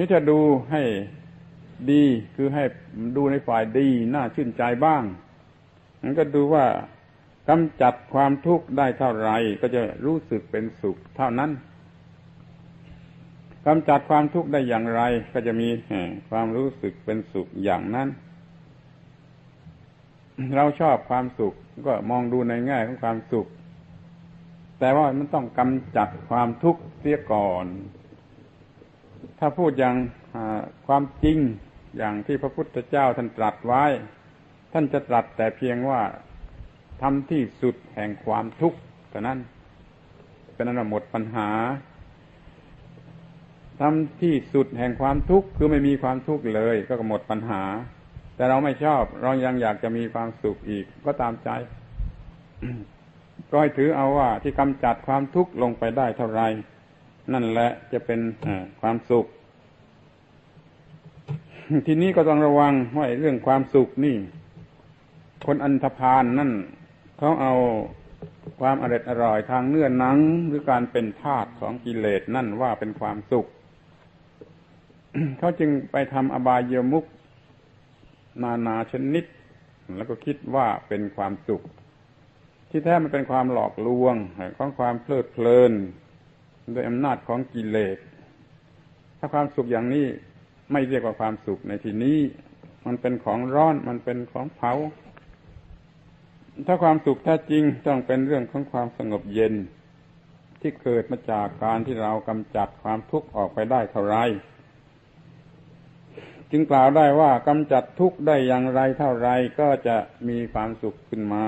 ที่จะดูให้ดีคือให้ดูในฝ่ายดีน่าชื่นใจบ้างมันก็ดูว่ากำจัดความทุกข์ได้เท่าไรก็จะรู้สึกเป็นสุขเท่านั้นกำจัดความทุกข์ได้อย่างไร ก็จะมีความรู้สึกเป็นสุขอย่างนั้น เราชอบความสุขก็มองดูในแง่ของความสุข แต่ว่ามันต้องกำจัดความทุกข์เสียก่อน ถ้าพูดอย่างความจริงอย่างที่พระพุทธเจ้าท่านตรัสไว้ ท่านจะตรัสแต่เพียงว่าทำที่สุดแห่งความทุกข์เท่นั้นเป็นอันหมดปัญหาทำที่สุดแห่งความทุกข์คือไม่มีความทุกข์เลย ก็หมดปัญหา แต่เราไม่ชอบเรายังอยากจะมีความสุขอีกก็ตามใจ ก็ให้ถือเอาว่าที่กำจัดความทุกข์ลงไปได้เท่าไร นั่นแหละจะเป็นความสุข ทีนี้ก็ต้องระวังว่าเรื่องความสุขนี่ คนอันธพาลนนั่นเขาเอาความอร่อยอร่อยทางเนื้อหนัง หรือการเป็นทาสของกิเลสนั่นว่าเป็นความสุข เขาจึงไปทำอบายมุกนานาชนิด แล้วก็คิดว่าเป็นความสุข ที่แท้มันเป็นความหลอกลวงของความเพลิดเพลิน โดยอำนาจของกิเลส ถ้าความสุขอย่างนี้ไม่เรียกว่าความสุขในที่นี้ มันเป็นของร้อนมันเป็นของเผา ถ้าความสุขแท้จริงต้องเป็นเรื่องของความสงบเย็น ที่เกิดมาจากการที่เรากำจัดความทุกข์ออกไปได้เท่าไรจึงกล่าวได้ว่ากำจัดทุกข์ได้อย่างไรเท่าไรก็จะมีความสุขขึ้นมา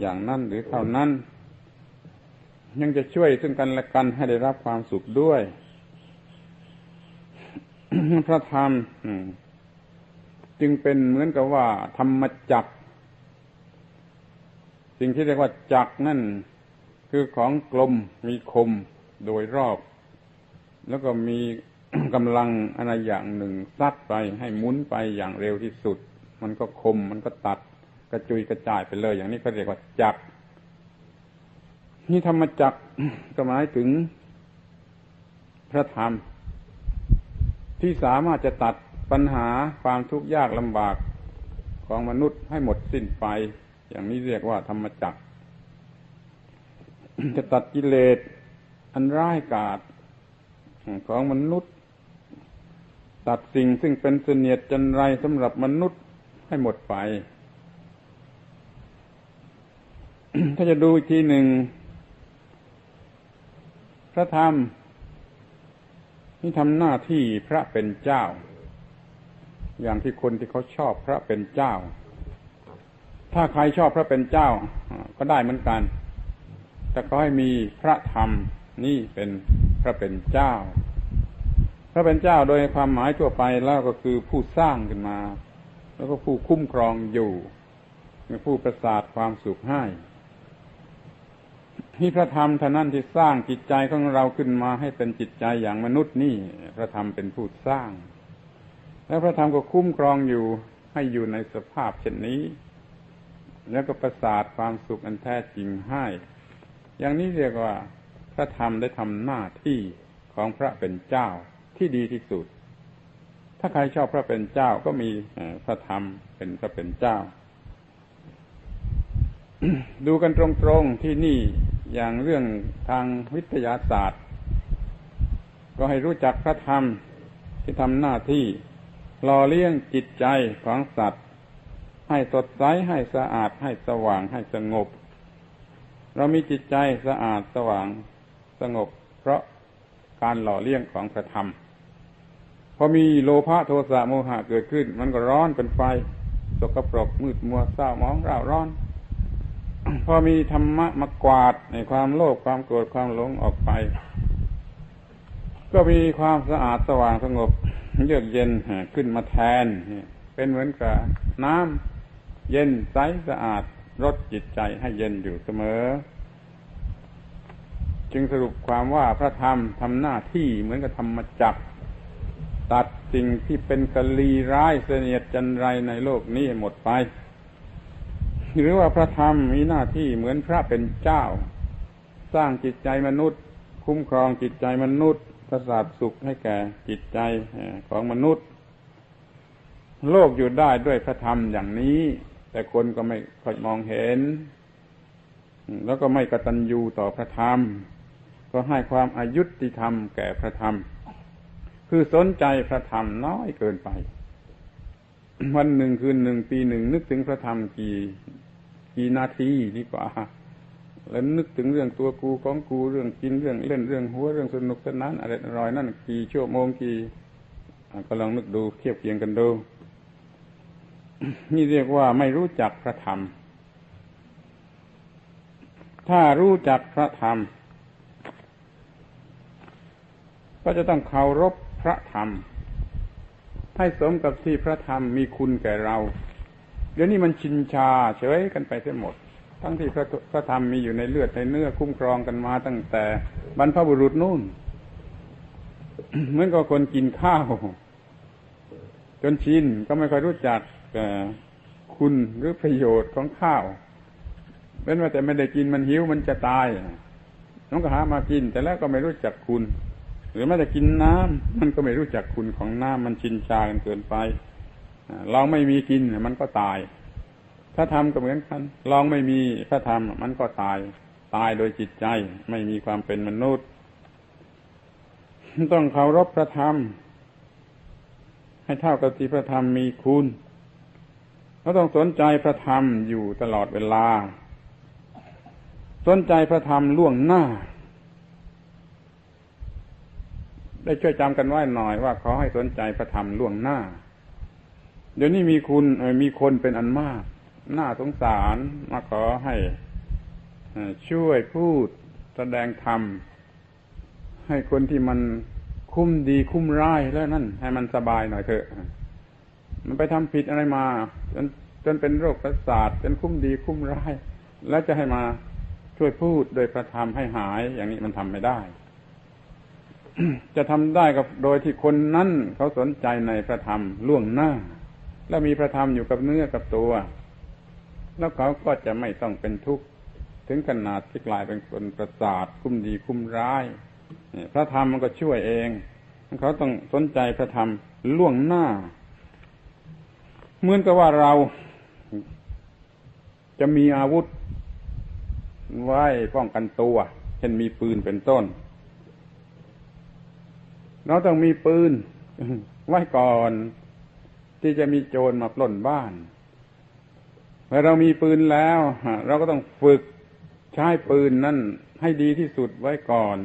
อย่างนั้นหรือเท่านั้น ยังจะช่วยซึ่งกันและกันให้ได้รับความสุขด้วย พระธรรมจึงเป็นเหมือนกับว่า ธรรมจักสิ่งที่เรียกว่าจักนั่น คือของกลมมีคมโดยรอบ แล้วก็มีกำลังอะไรอย่างหนึ่งซัดไปให้หมุนไปอย่างเร็วที่สุด มันก็คมมันก็ตัดกระจุยกระจายไปเลย อย่างนี้ก็เรียกว่าจัก นี่ธรรมจักก็หมายถึงพระธรรม ที่สามารถจะตัดปัญหาความทุกข์ยากลำบากของมนุษย์ให้หมดสิ้นไป อย่างนี้เรียกว่าธรรมจักจะตัดกิเลสอันร้ายกาจของมนุษย์ ตัดสิ่งซึ่งเป็นเสนียดจันไรสำหรับมนุษย์ให้หมดไป ถ้าจะดูอีกทีหนึ่ง พระธรรมนี่ทำหน้าที่พระเป็นเจ้า อย่างที่คนที่เขาชอบพระเป็นเจ้า ถ้าใครชอบพระเป็นเจ้า ก็ได้เหมือนกัน แต่ก็ให้มีพระธรรมนี่เป็นพระเป็นเจ้า พระเป็นเจ้าโดยความหมายทั่วไปแล้วก็คือผู้สร้างขึ้นมา แล้วก็ผู้คุ้มครองอยู่ผู้ประสาทความสุขให้ ที่พระธรรมท่านั้นที่สร้างจิตใจของเราขึ้นมาให้เป็นจิตใจอย่างมนุษย์นี่ พระธรรมเป็นผู้สร้าง แล้วพระธรรมก็คุ้มครองอยู่ให้อยู่ในสภาพเช่นนี้ แล้วก็ประสาทความสุขอันแท้จริงให้ อย่างนี้เรียกว่า พระธรรมได้ทำหน้าที่ของพระเป็นเจ้าที่ดีที่สุด ถ้าใครชอบพระเป็นเจ้าก็มีพระธรรมเป็นพระเป็นเจ้า ดูกันตรงๆที่นี่ อย่างเรื่องทางวิทยาศาสตร์ ก็ให้รู้จักพระธรรมที่ทำหน้าที่หล่อเลี้ยงจิตใจของสัตว์ ให้สดใสให้สะอาดให้สว่างให้สงบ เรามีจิตใจสะอาดสว่างสงบ เพราะการหล่อเลี้ยงของพระธรรมพอมีโลภะโทสะโมหะเกิดขึ้น มันก็ร้อนเป็นไฟ สกปรกมืดมัวเศร้ามองร่าร้อน พอมีธรรมะมากวาดในความโลภความโกรธความหลงออกไป ก็มีความสะอาดสว่างสงบเยือกเย็นขึ้นมาแทน เป็นเหมือนกับน้ำเย็นใสสะอาดรดจิตใจให้เย็นอยู่เสมอ จึงสรุปความว่าพระธรรมทำหน้าที่เหมือนกับธรรมจักรตัดสิ่งที่เป็นกลีร้ายเสนียดจันไรในโลกนี้หมดไป หรือว่าพระธรรมมีหน้าที่เหมือนพระเป็นเจ้า สร้างจิตใจมนุษย์ คุ้มครองจิตใจมนุษย์ประสาทสุขให้แก่จิตใจของมนุษย์ โลกอยู่ได้ด้วยพระธรรมอย่างนี้ แต่คนก็ไม่ค่อยมองเห็น แล้วก็ไม่กตัญญูต่อพระธรรม ก็ให้ความอายุติธรรมแก่พระธรรม คือสนใจพระธรรมน้อยเกินไป วันหนึ่งคืนหนึ่งปีหนึ่งนึกถึงพระธรรมกี่ กี่นาทีดีกว่า แล้วนึกถึงเรื่องตัวกูของกูเรื่องกินเรื่องเล่นเรื่องหัวเรื่องสนุกสนานอะไรอร่อยนั่นกี่ชั่วโมงกี่ก็ลองนึกดูเทียบเคียงกันดู นี่เรียกว่าไม่รู้จักพระธรรม ถ้ารู้จักพระธรรม ก็จะต้องเคารพพระธรรม ให้สมกับที่พระธรรมมีคุณแก่เรา เดี๋ยวนี้มันชินชาเฉยกันไปเสียหมด ทั้งที่พระพระธรรมมีอยู่ในเลือดในเนื้อคุ้มครองกันมาตั้งแต่บรรพบุรุษนู่นเหมือนกับคนกินข้าว จนชินก็ไม่ค่อยรู้จักคุณหรือประโยชน์ของข้าวเป็นว่าแต่ไม่ได้กินมันหิวมันจะตายน้องก็หามากิน แต่แล้วก็ไม่รู้จักคุณ หรือแม้แต่กินน้ำมันก็ไม่รู้จักคุณของน้ำมันชินชากันเกินไป เราไม่มีกินมันก็ตาย พระธรรมก็เหมือนกันลองไม่มีพระธรรมมันก็ตาย ตายโดยจิตใจ ไม่มีความเป็นมนุษย์ ต้องเคารพพระธรรม ให้เท่ากับที่พระธรรมมีคุณเราต้องสนใจพระธรรมอยู่ตลอดเวลา สนใจพระธรรมล่วงหน้า ได้ช่วยจำกันไว้หน่อยว่าขอให้สนใจพระธรรมล่วงหน้า เดี๋ยวนี้มีคุณมีคนเป็นอันมาก น่าสงสารมาขอให้ช่วยพูดแสดงธรรม ให้คนที่มันคุ้มดีคุ้มร้ายแล้วนั่น ให้มันสบายหน่อยเถอะ มันไปทำผิดอะไรมาจนจนเป็นโรคประสาทจนคุ้มดีคุ้มร้าย แล้วจะให้มาช่วยพูดโดยประธรรมให้หาย อย่างนี้มันทำไม่ได้ จะทำได้กับโดยที่คนนั้นเขาสนใจในพระธรรมล่วงหน้า แล้วมีพระธรรมอยู่กับเนื้อกับตัว แล้วเขาก็จะไม่ต้องเป็นทุกข์ถึงขนาดที่กลายเป็นคนประสาทคุ้มดีคุ้มร้ายพระธรรมมันก็ช่วยเอง เขาต้องสนใจพระธรรมล่วงหน้า เหมือนกับว่าเราจะมีอาวุธ ไว้ป้องกันตัว เช่นมีปืนเป็นต้น เราต้องมีปืน ไว้ก่อน ที่จะมีโจรมาปล้นบ้านเมื่อเรามีปืนแล้ว เราก็ต้องฝึกใช้ปืนนั่นให้ดีที่สุดไว้ก่อน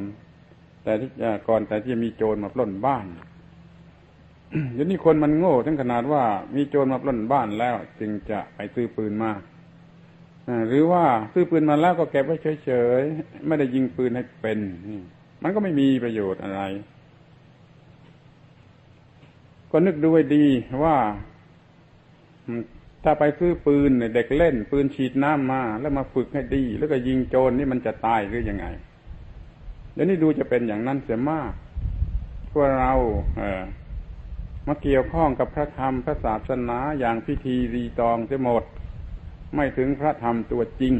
แต่ที่ก่อนแต่ที่จะมีโจรมาปล้นบ้านเดี๋ยวนี้คนมันโง่ถึงขนาดว่ามีโจรมาปล้นบ้านแล้ว จึงจะไปซื้อปืนมาหรือว่าซื้อปืนมาแล้วก็เก็บไว้เฉยๆไม่ได้ยิงปืนให้เป็นมันก็ไม่มีประโยชน์อะไร ก็นึกดูไว้ดีว่าถ้าไปซื้อปืนเด็กเล่น ปืนฉีดน้ำมา แล้วมาฝึกให้ดี แล้วก็ยิงโจรนี่มันจะตายหรือยังไงเดี๋ยวนี้ดูจะเป็นอย่างนั้นเสียมากพวกเรา เออมาเกี่ยวข้องกับพระธรรมพระศาสนาอย่างพิธีรีตองเสียหมด ไม่ถึงพระธรรมตัวจริง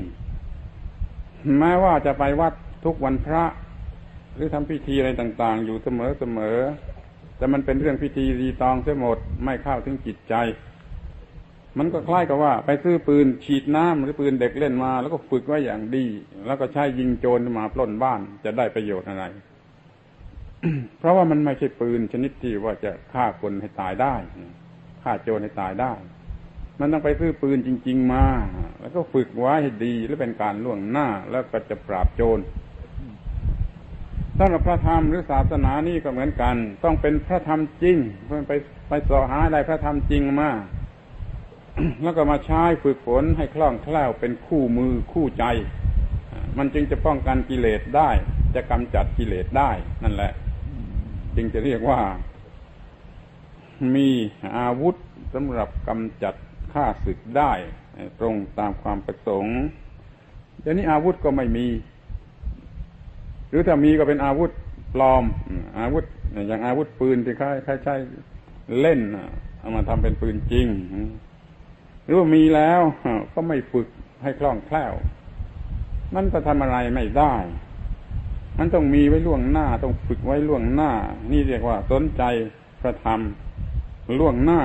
แม้ว่าจะไปวัดทุกวันพระ หรือทำพิธีอะไรต่าง ๆ อยู่เสมอเสมอ แต่มันเป็นเรื่องพิธีรีตองเสียหมดไม่เข้าถึงจิตใจ มันก็คล้ายกับว่า ไปซื้อปืนฉีดน้ำหรือปืนเด็กเล่นมา แล้วก็ฝึกไว้อย่างดี แล้วก็ใช้ยิงโจรมาปล้นบ้านจะได้ประโยชน์อะไร เพราะว่ามันไม่ใช่ปืนชนิดที่ว่าจะฆ่าคนให้ตายได้ฆ่าโจรให้ตายได้ มันต้องไปซื้อปืนจริง ๆมา แล้วก็ฝึกไว้ให้ดี แล้วเป็นการล่วงหน้าแล้วก็จะปราบโจร สำหรับพระธรรมหรือศาสนานี่ก็เหมือนกัน ต้องเป็นพระธรรมจริง เพื่อไปไปสอหาอะไรพระธรรมจริงมาแล้วก็มาใช้ฝึกฝนให้คล่องแคล่วเป็นคู่มือคู่ใจ มันจึงจะป้องกันกิเลสได้ จะกำจัดกิเลสได้นั่นแหละ จึงจะเรียกว่า มีอาวุธสำหรับกำจัดฆ่าศึกได้ ตรงตามความประสงค์เดี๋ยวนี้อาวุธก็ไม่มี หรือถ้ามีก็เป็นอาวุธปลอม อาวุธอย่างอาวุธปืนที่ค่ายใช้เล่นเอามาทำเป็นปืนจริง หรือว่ามีแล้วก็ไม่ฝึกให้คล่องแคล่ว มันก็ทำอะไรไม่ได้มันต้องมีไว้ล่วงหน้าต้องฝึกไว้ล่วงหน้า นี่เรียกว่าสนใจพระธรรมล่วงหน้า